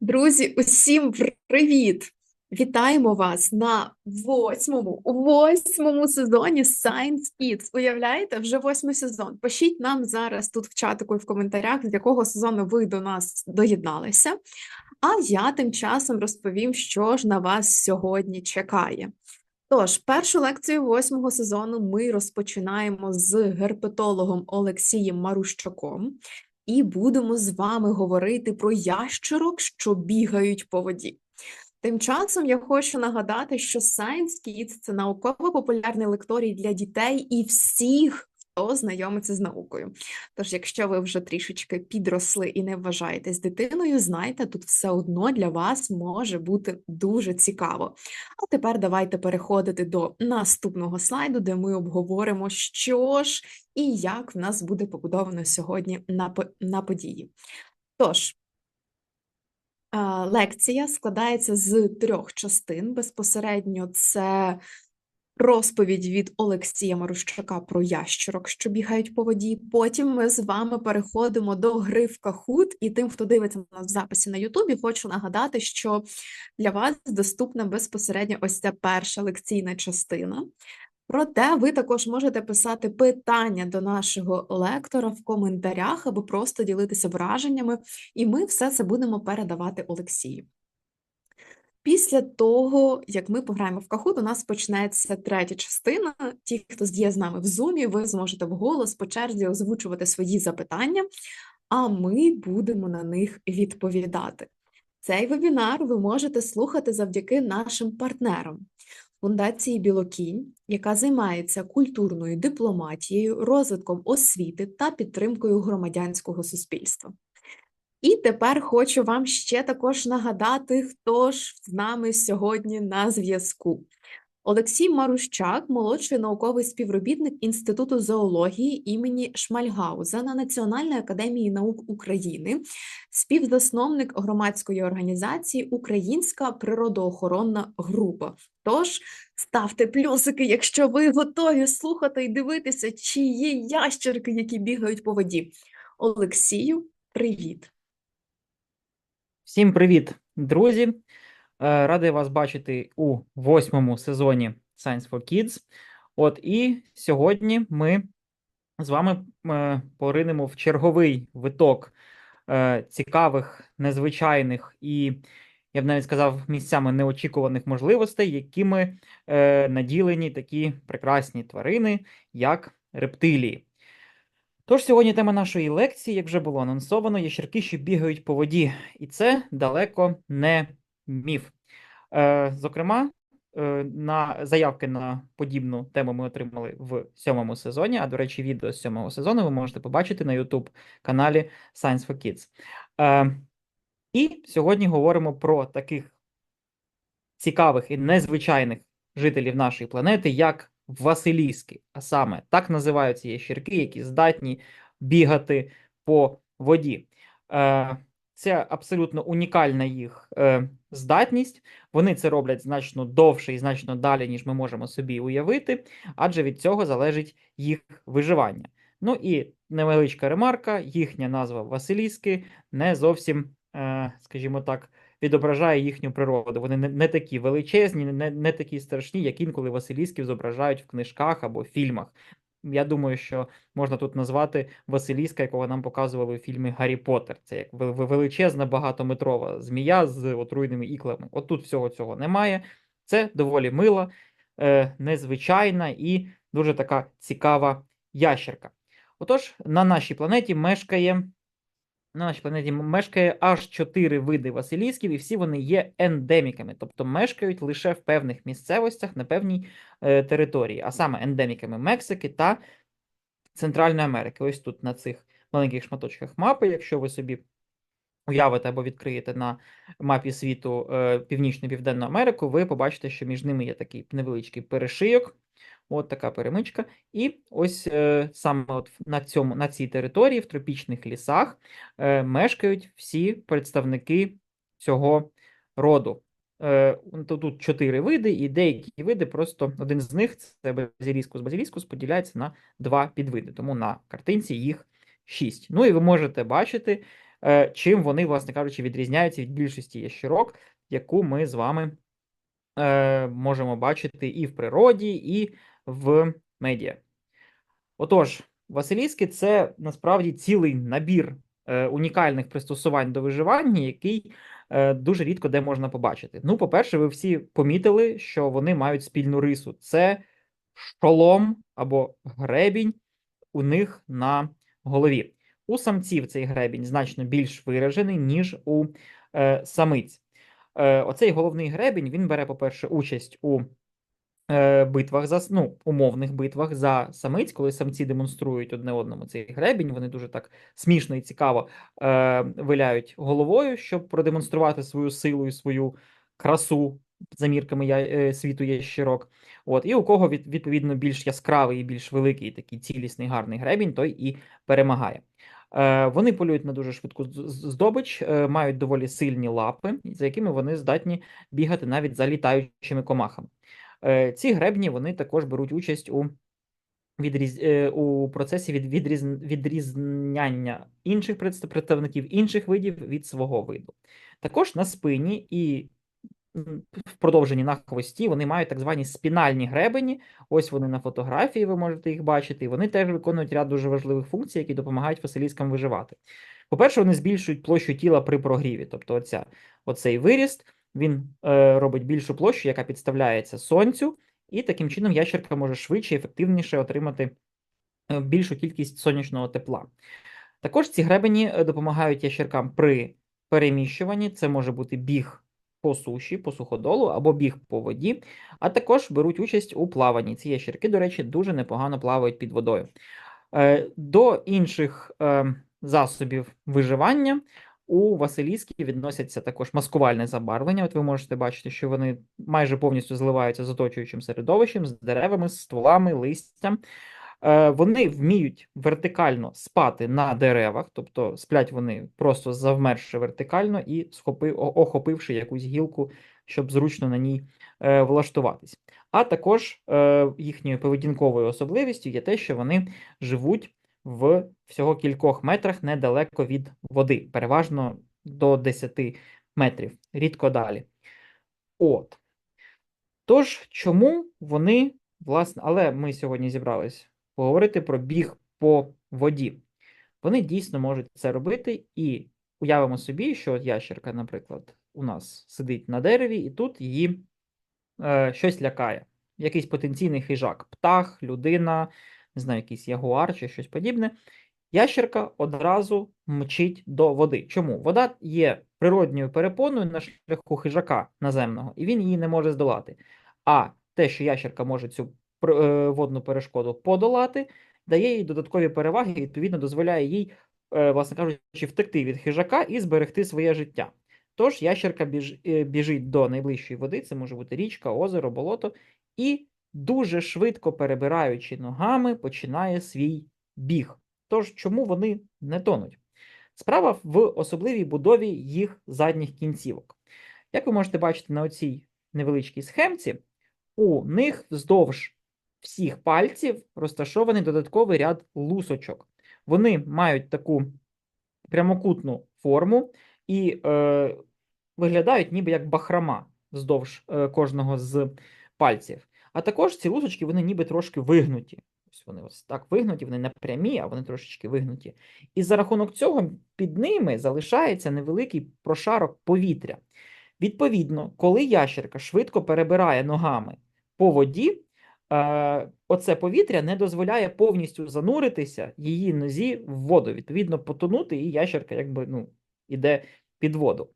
Друзі, усім привіт! Вітаємо вас на восьмому, восьмому сезоні Science Kids. Уявляєте, вже восьмий сезон. Пишіть нам зараз тут в чатику і в коментарях, з якого сезону ви до нас доєдналися. А я тим часом розповім, що ж на вас сьогодні чекає. Тож, першу лекцію восьмого сезону ми розпочинаємо з герпетологом Олексієм Марущаком і будемо з вами говорити про ящерок, що бігають по воді. Тим часом я хочу нагадати, що Science Kids – це науково-популярний лекторій для дітей і всіх, хто знайомиться з наукою. Тож, якщо ви вже трішечки підросли і не вважаєтесь дитиною, знайте, тут все одно для вас може бути дуже цікаво. А тепер давайте переходити до наступного слайду, де ми обговоримо, що ж і як в нас буде побудовано сьогодні на, на події. Тож, лекція складається з трьох частин. Безпосередньо це розповідь від Олексія Марущака про ящерок, що бігають по воді. Потім ми з вами переходимо до гри в Kahoot. І тим, хто дивиться нас в записі на Ютубі, хочу нагадати, що для вас доступна безпосередньо ось ця перша лекційна частина. Проте ви також можете писати питання до нашого лектора в коментарях або просто ділитися враженнями, і ми все це будемо передавати Олексію. Після того, як ми пограємо в Kahoot, у нас почнеться третя частина. Ті, хто є з нами в Zoom, ви зможете вголос по черзі озвучувати свої запитання, а ми будемо на них відповідати. Цей вебінар ви можете слухати завдяки нашим партнерам. Фундації Білокінь, яка займається культурною дипломатією, розвитком освіти та підтримкою громадянського суспільства. І тепер хочу вам ще також нагадати, хто ж з нами сьогодні на зв'язку. Олексій Марущак, молодший науковий співробітник Інституту зоології імені Шмальгаузена Національної академії наук України, співзасновник громадської організації Українська природоохоронна група. Тож ставте плюсики, якщо ви готові слухати і дивитися, чи є ящерки, які бігають по воді. Олексію, привіт! Всім привіт, друзі! Е, Радий вас бачити у восьмому сезоні Science for Kids. От і сьогодні ми з вами е, поринемо в черговий виток е, цікавих, незвичайних і, я б навіть сказав, місцями неочікуваних можливостей, якими наділені такі прекрасні тварини, як рептилії. Тож сьогодні тема нашої лекції, як вже було анонсовано, ящерки, що бігають по воді, і це далеко не міф. Е, Зокрема, е, на заявки на подібну тему ми отримали в сьомому сезоні. А до речі, відео з сьомого сезону ви можете побачити на YouTube каналі Science for Kids. Е, І сьогодні говоримо про таких цікавих і незвичайних жителів нашої планети, як Василіски, а саме так називаються ящерки, які здатні бігати по воді. Е, Це абсолютно унікальна їх е, здатність. Вони це роблять значно довше і значно далі, ніж ми можемо собі уявити, адже від цього залежить їх виживання. Ну і невеличка ремарка: їхня назва Василіски не зовсім, е, скажімо так, відображає їхню природу. Вони не, не такі величезні, не, не такі страшні, як інколи Василісків зображають в книжках або фільмах. Я думаю, що можна тут назвати Василіска, якого нам показували у фільмі Гаррі Поттер. Це як величезна багатометрова змія з отруйними іклами. От тут всього цього немає. Це доволі мила, е, незвичайна і дуже така цікава ящерка. Отож, на нашій планеті мешкає на нашій планеті мешкає аж чотири види василісків, і всі вони є ендеміками, тобто мешкають лише в певних місцевостях на певній е, території, а саме ендеміками Мексики та Центральної Америки. Ось тут на цих маленьких шматочках мапи, якщо ви собі уявите або відкриєте на мапі світу е, Північну-Південну Америку, ви побачите, що між ними є такий невеличкий перешийок. От така перемичка. І ось е, саме от на цьому, на цій території, в тропічних лісах, е, мешкають всі представники цього роду. Е, тут чотири види, і деякі види просто один з них це базиліскус базиліскус, поділяється на два підвиди. Тому на картинці їх шість. Ну і ви можете бачити чим вони, власне кажучи, відрізняються від більшості ящерок, яку ми з вами можемо бачити і в природі, і в медіа. Отож, Василіски це насправді цілий набір е, унікальних пристосувань до виживання, який е, дуже рідко де можна побачити. Ну, по-перше, ви всі помітили, що вони мають спільну рису: це шолом або гребінь у них на голові. У самців цей гребінь значно більш виражений, ніж у е, самиць. Е, Оцей головний гребінь він бере, по-перше, участь у битвах за ну, умовних битвах за самиць, коли самці демонструють одне одному цей гребінь. Вони дуже так смішно і цікаво е, виляють головою, щоб продемонструвати свою силу і свою красу за мірками я, е, світу ящерок. От, і у кого від, відповідно більш яскравий і більш великий такий цілісний гарний гребінь, той і перемагає. Е, Вони полюють на дуже швидку здобич, е, мають доволі сильні лапи, за якими вони здатні бігати навіть за літаючими комахами. Е, Ці гребні вони також беруть участь у відріз... е, у процесі від... відріз... відрізняння інших представників інших видів від свого виду. Також на спині і в продовженні на хвості вони мають так звані спінальні гребені. Ось вони на фотографії, ви можете їх бачити. Вони теж виконують ряд дуже важливих функцій, які допомагають василіскам виживати. По-перше, вони збільшують площу тіла при прогріві. Тобто, оця, оцей виріст він е, робить більшу площу, яка підставляється сонцю, і таким чином ящерка може швидше і ефективніше отримати е, більшу кількість сонячного тепла. Також ці гребені е, допомагають ящеркам при переміщуванні. Це може бути біг по суші, по суходолу або біг по воді, а також беруть участь у плаванні. Ці ящерки, до речі, дуже непогано плавають під водою. Е, До інших засобів виживання у Василісків відносяться також маскувальне забарвлення. От ви можете бачити, що вони майже повністю зливаються з оточуючим середовищем, з деревами, з стволами, листям. Е, Вони вміють вертикально спати на деревах, тобто сплять вони просто завмерши вертикально і охопивши якусь гілку, щоб зручно на ній е, влаштуватись. А також е, їхньою поведінковою особливістю є те, що вони живуть в всього кількох метрах недалеко від води, переважно до 10 метрів, рідко далі. От. Тож, чому вони, власне, але ми сьогодні зібрались поговорити про біг по воді. Вони дійсно можуть це робити, і уявимо собі, що от ящерка, наприклад, у нас сидить на дереві, і тут її е, щось лякає. Якийсь потенційний хижак, птах, людина, не знаю, якийсь ягуар чи щось подібне. Ящерка одразу мчить до води. Чому? Вода є природньою перепоною на шляху хижака наземного, і він її не може здолати. А те, що ящерка може цю е, водну перешкоду подолати, дає їй додаткові переваги і, відповідно, дозволяє їй, е, власне кажучи, втекти від хижака і зберегти своє життя. Тож ящерка біж, е, біжить до найближчої води, це може бути річка, озеро, болото, і дуже швидко перебираючи ногами, починає свій біг. Тож, чому вони не тонуть? Справа в особливій будові їх задніх кінцівок. Як ви можете бачити на оцій невеличкій схемці, у них вздовж всіх пальців розташований додатковий ряд лусочок. Вони мають таку прямокутну форму і е, виглядають ніби як бахрома вздовж е, кожного з пальців. А також ці лусочки вони ніби трошки вигнуті. Ось вони ось так вигнуті, вони не прямі, а вони трошечки вигнуті. І за рахунок цього під ними залишається невеликий прошарок повітря. Відповідно, коли ящерка швидко перебирає ногами по воді, е, оце повітря не дозволяє повністю зануритися її нозі в воду. Відповідно, потонути, і ящерка якби ну, іде під воду.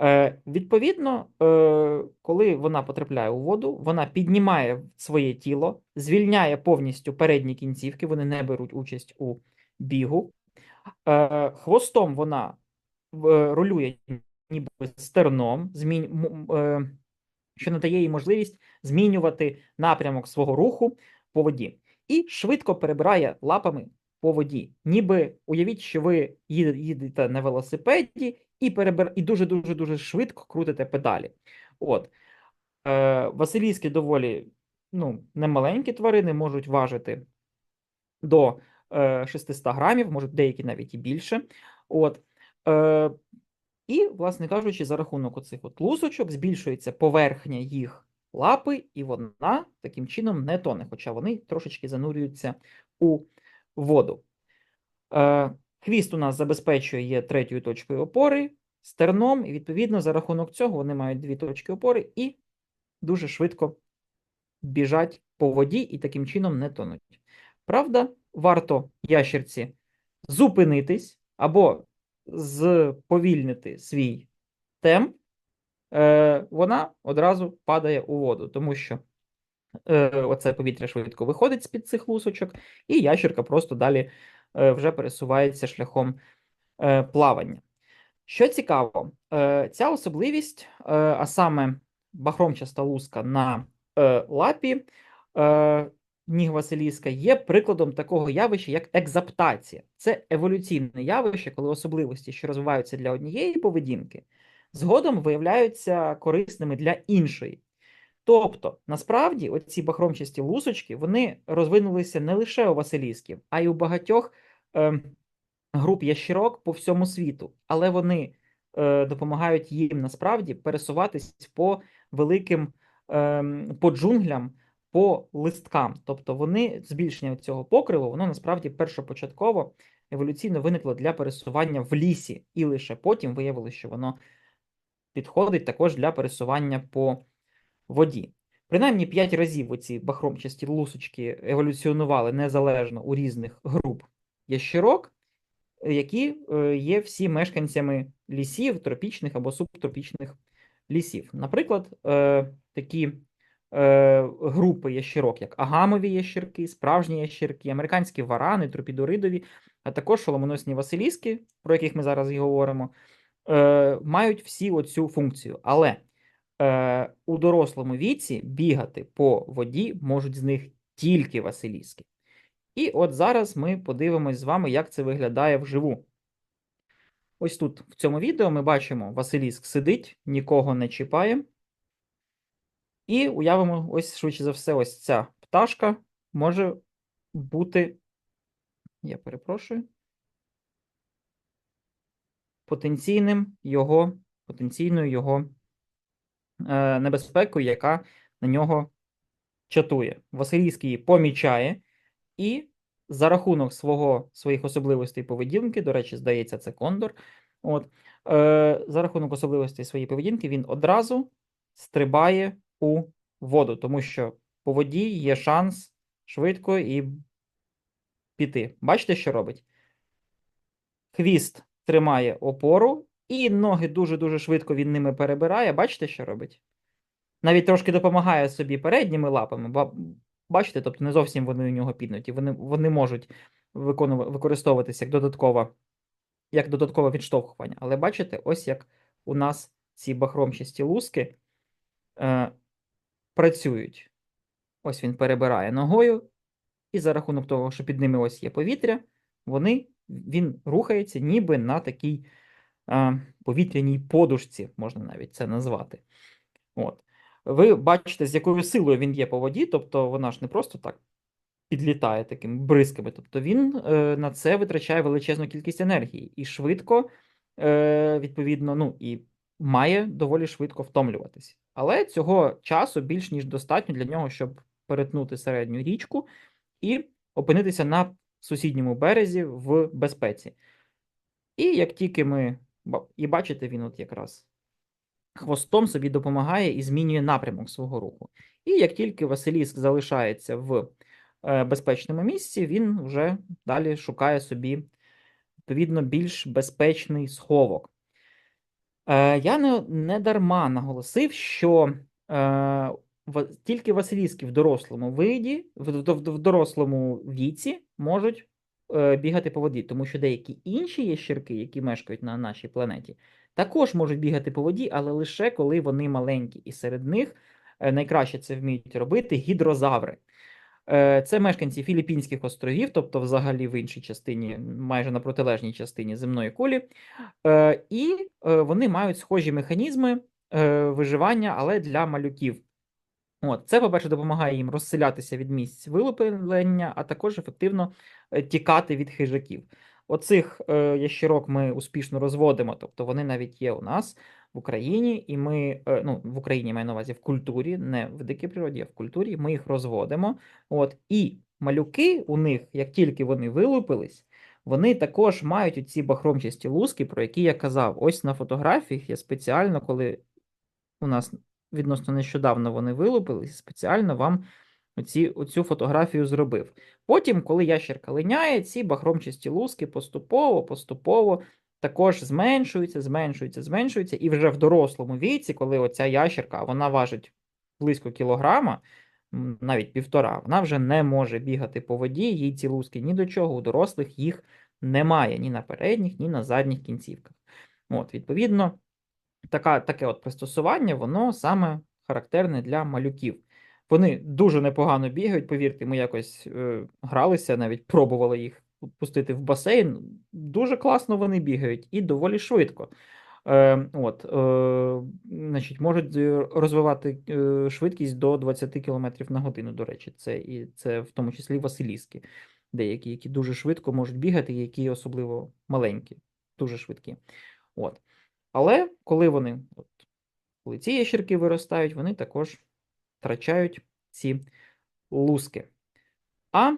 Е, відповідно, е, коли вона потрапляє у воду, вона піднімає своє тіло, звільняє повністю передні кінцівки, вони не беруть участь у бігу. Е, хвостом вона рулює ніби стерном, що надає їй можливість змінювати напрямок свого руху по воді, і швидко перебирає лапами по воді. Ніби уявіть, що ви їдете на велосипеді і перебир... і дуже дуже дуже швидко крутите педалі. От. Е, Василійські доволі ну, немаленькі тварини можуть важити до е, 600 грамів, можуть деякі навіть і більше. От. Е, і, власне кажучи, за рахунок оцих от лусочок збільшується поверхня їх лапи, і вона таким чином не тоне, хоча вони трошечки занурюються у воду. Е, Хвіст у нас забезпечує є третьою точкою опори, стерном, і відповідно за рахунок цього вони мають дві точки опори і дуже швидко біжать по воді і таким чином не тонуть. Правда, варто ящерці зупинитись або сповільнити свій темп, е, вона одразу падає у воду, тому що е, оце повітря швидко виходить з-під цих лусочок, і ящерка просто далі вже пересувається шляхом е, плавання. Що цікаво, е, ця особливість, е, а саме бахромчаста луска на е, лапі е, ніг Василіска, є прикладом такого явища, як екзаптація. Це еволюційне явище, коли особливості, що розвиваються для однієї поведінки, згодом виявляються корисними для іншої. Тобто, насправді, оці бахромчасті лусочки вони розвинулися не лише у Василісків, а й у багатьох е, груп ящірок по всьому світу, але вони е, допомагають їм насправді пересуватись по великим е, по джунглям, по листкам. Тобто вони збільшення цього покриву, воно насправді першопочатково еволюційно виникло для пересування в лісі, і лише потім виявилося, що воно підходить також для пересування по воді. Принаймні 5 разів оці бахромчасті лусочки еволюціонували незалежно у різних груп ящерок, які е, є всі мешканцями лісів, тропічних або субтропічних лісів. Наприклад, е, такі е, групи ящерок, як агамові ящерки, справжні ящерки, американські варани, тропідоридові, а також шоломоносні василіски, про яких ми зараз і говоримо, мають всі оцю функцію. Але у дорослому віці бігати по воді можуть з них тільки василіски. І от зараз ми подивимось з вами, як це виглядає вживу. Ось тут в цьому відео ми бачимо, Василіск сидить, нікого не чіпає. І уявимо, ось, швидше за все, ось ця пташка може бути, я перепрошую, потенційним його, потенційною його е, небезпекою, яка на нього чатує. Василійськ її помічає. І за рахунок свого, своїх особливостей поведінки, до речі, здається, це кондор. От, е, За рахунок особливостей своєї поведінки, він одразу стрибає у воду, тому що по воді є шанс швидко і піти. Бачите, що робить? Хвіст тримає опору, і ноги дуже-дуже швидко він ними перебирає. Бачите, що робить? Навіть трошки допомагає собі передніми лапами, Бачите, тобто не зовсім вони у нього підняті. Вони вони можуть використовуватися як додаткове, як додаткове відштовхування. Але бачите, ось як у нас ці бахромчасті луски е, працюють. Ось він перебирає ногою, і за рахунок того, що під ними ось є повітря, вони, він рухається ніби на такій повітряній подушці, можна навіть це назвати. От ви бачите, з якою силою він є по воді, тобто вона ж не просто так підлітає такими бризками. Тобто він е, на це витрачає величезну кількість енергії і швидко, е, відповідно, ну і має доволі швидко втомлюватися. Але цього часу більш ніж достатньо для нього, щоб перетнути середню річку і опинитися на сусідньому березі в безпеці. І як тільки ми і бачите, він от якраз хвостом собі допомагає і змінює напрямок свого руху. І як тільки Василіск залишається в е, безпечному місці, він вже далі шукає собі, відповідно, більш безпечний сховок. Е, я не, не дарма наголосив, що е, тільки Василіски в дорослому виді, в, в, в дорослому віці можуть бігати по воді, тому що деякі інші ящерки, які мешкають на нашій планеті, також можуть бігати по воді, але лише коли вони маленькі. І серед них е, найкраще це вміють робити гідрозаври. Е, це мешканці Філіппінських островів, тобто взагалі в іншій частині, майже на протилежній частині земної кулі, е, і вони мають схожі механізми виживання, але для малюків. От, Це, по-перше, допомагає їм розселятися від місць вилуплення, а також ефективно тікати від хижаків. Оцих е, ящерок ми успішно розводимо, тобто вони навіть є у нас в Україні, і ми, е, ну, в Україні маю на увазі в культурі, не в дикій природі, а в культурі, ми їх розводимо. От, і малюки у них, як тільки вони вилупились, вони також мають оці бахромчасті луски, про які я казав. Ось на фотографіях я спеціально, коли у нас відносно нещодавно вони вилупились, спеціально вам оці, оцю фотографію зробив. Потім, коли ящерка линяє, ці бахромчасті луски поступово, поступово також зменшуються, зменшуються, зменшуються, і вже в дорослому віці, коли оця ящерка, вона важить близько кілограма, навіть півтора, вона вже не може бігати по воді, їй ці луски ні до чого, у дорослих їх немає ні на передніх, ні на задніх кінцівках. От, відповідно, така, таке от пристосування, воно саме характерне для малюків. Вони дуже непогано бігають, повірте, ми якось е, гралися, навіть пробували їх пустити в басейн. Дуже класно вони бігають і доволі швидко. Е, от, е, значить, можуть е, розвивати е, швидкість до 20 км на годину, до речі, це і це в тому числі Василіски, деякі, які дуже швидко можуть бігати, які особливо маленькі, дуже швидкі. От. Але коли вони, от, коли ці ящерки виростають, вони також втрачають ці луски. А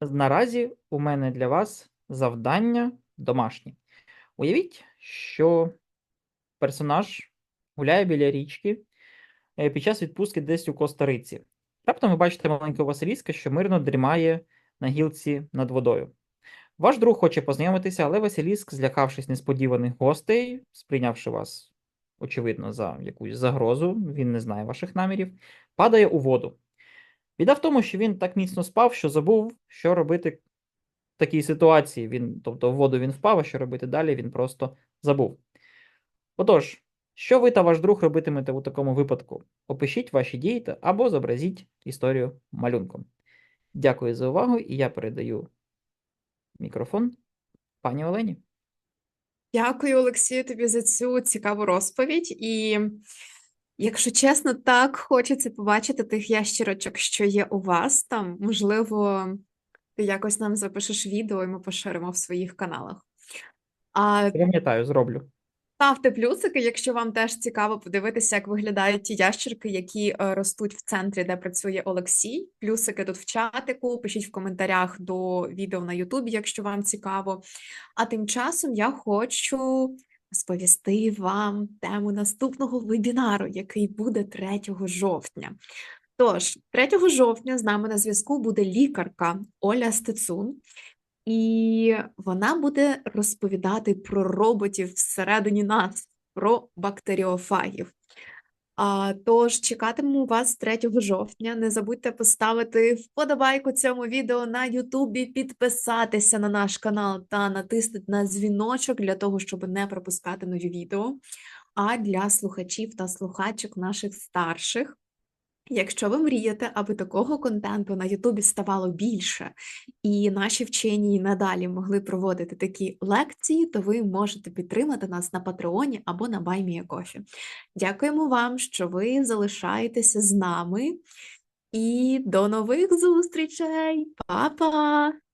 наразі у мене для вас завдання домашнє. Уявіть, що персонаж гуляє біля річки е, під час відпустки десь у Коста-Риці. Раптом ви бачите маленького Василіска, що мирно дрімає на гілці над водою. Ваш друг хоче познайомитися, але Василіск, злякавшись несподіваних гостей, сприйнявши вас, очевидно, за якусь загрозу, він не знає ваших намірів, падає у воду. Біда в тому, що він так міцно спав, що забув, що робити в такій ситуації. Він, тобто в воду він впав, а що робити далі, він просто забув. Отож, що ви та ваш друг робитимете у такому випадку? Опишіть ваші дії або зобразіть історію малюнком. Дякую за увагу, і я передаю мікрофон пані Олені. Дякую, Олексію, тобі за цю цікаву розповідь. І, якщо чесно, так хочеться побачити тих ящерочок, що є у вас там. Можливо, ти якось нам запишеш відео, і ми поширимо в своїх каналах. А Пам'ятаю, зроблю. Ставте плюсики, якщо вам теж цікаво подивитися, як виглядають ті ящерки, які е, ростуть в центрі, де працює Олексій. Плюсики тут в чатику, пишіть в коментарях до відео на Ютубі, якщо вам цікаво. А тим часом я хочу розповісти вам тему наступного вебінару, який буде 3 жовтня. Тож, 3 жовтня з нами на зв'язку буде лікарка Оля Стецун. І вона буде розповідати про роботів всередині нас, про бактеріофагів. А, тож чекатиму вас 3 жовтня. Не забудьте поставити вподобайку цьому відео на Ютубі, підписатися на наш канал та натиснути на дзвіночок для того, щоб не пропускати нові відео. А для слухачів та слухачок наших старших. Якщо ви мрієте, аби такого контенту на Ютубі ставало більше, і наші вчені надалі могли проводити такі лекції, то ви можете підтримати нас на Патреоні або на BuyMeACoffee. Дякуємо вам, що ви залишаєтеся з нами. І до нових зустрічей! Па-па!